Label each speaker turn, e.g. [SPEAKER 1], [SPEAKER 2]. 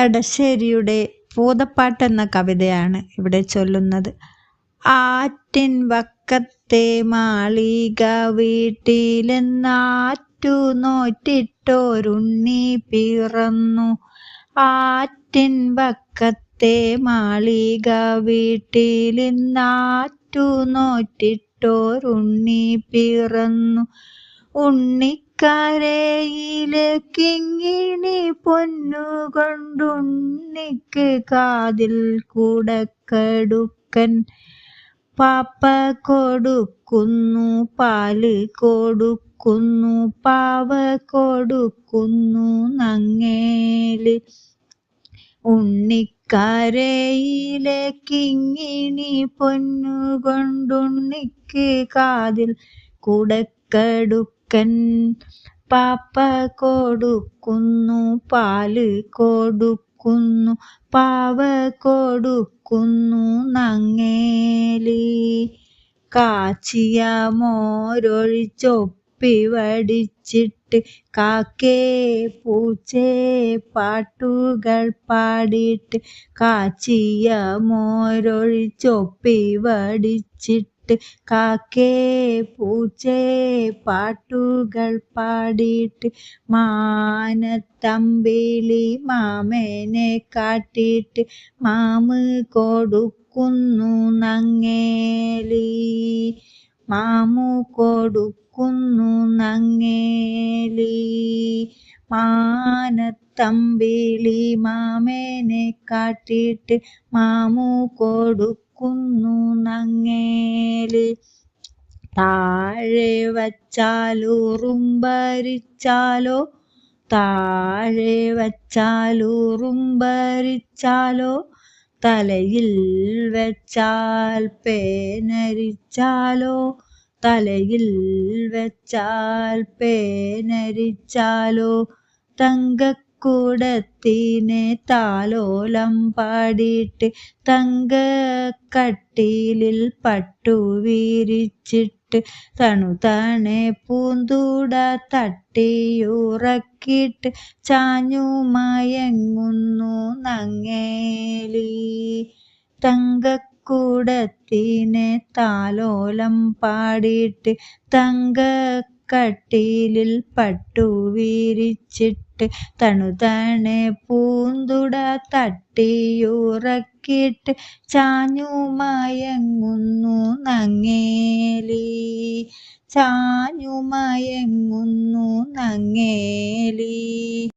[SPEAKER 1] എടശ്ശേരിയുടെ പൂതപ്പാട്ട് എന്ന കവിതയാണ് ഇവിടെ ചൊല്ലുന്നത്. ആറ്റിൻ വക്കത്തെ മാളിക വീട്ടിലെന്നാറ്റു നോറ്റിട്ടോരുണ്ണി പിറന്നു. ആറ്റിൻ വക്കത്തെ മാളിക വീട്ടിലിന്നാറ്റു നോറ്റിട്ടോരുണ്ണി പിറന്നു. ഉണ്ണിക്കരയിലെ കിങ്ങിണി പൊന്നുകൊണ്ടുണ്ണിക്ക് കാതിൽ കൂടക്കടുക്കൻ പാപ്പ കൊടുക്കുന്നു പാൽ കൊടുക്കുന്നു പാവ കൊടുക്കുന്നു നങ്ങേൽ ഉണ്ണിക്കരയിലെ കിങ്ങിണി പൊന്നുകൊണ്ടുണ്ണിക്ക് കാതിൽ കുടക്കടുക്കൻ പാപ്പ കൊടുക്കുന്നു പാൽ കൊടുക്കുന്നു പാവ കൊടുക്കുന്നു നങ്ങേലി. കാച്ചിയ മോരൊഴിച്ചൊപ്പി വടിച്ചിട്ട് കാക്കേ പൂച്ചേ പാട്ടുകൾ പാടിയിട്ട് കാച്ചിയ മോരൊഴിച്ചൊപ്പി വടിച്ചിട്ട് കാക്കേ പൂച്ചേ പാട്ടുകൾ പാടിയിട്ട് മാനത്തമ്പിളി മാമേനെ കാട്ടിയിട്ട് മാമ് കൊടുക്കുന്നു നങ്ങേലി. മാമു കൊടുക്കുന്നു നങ്ങേലി. മാനത്തമ്പിളി മാമേനെ കാട്ടിയിട്ട് മാമു കൊടുക്കുന്നു നങ്ങേലി താഴെ വച്ചാലുറുമ്പരിച്ചാലോ താഴെ വച്ചാലുറുമ്പരിച്ചാലോ തലയിൽ വെച്ചാൽ പേനരിച്ചാലോ? തലയിൽ വെച്ചാൽ പേനരിച്ചാലോ? തങ്കക്കുടത്തിനെ താലോലം പാടിയിട്ട് തങ്കക്കട്ടിലിൽ പട്ടു വീരിച്ചിട്ട് തണുതണെ പൂന്തൂട തട്ടിയുറക്കിട്ട് ചാഞ്ഞു മയങ്ങുന്നു നങ്ങേലി. തങ്കക്കുടത്തിനെ താലോലം പാടിയിട്ട് തങ്കക്കട്ടിലിൽ പട്ടു വിരിച്ചിട്ട് തണുതണെ പൂന്തുട തട്ടിയുറക്കിട്ട് ചാഞ്ഞു മയങ്ങുന്നു നങ്ങേലി? ചാഞ്ഞു മയങ്ങുന്നു നങ്ങേലി?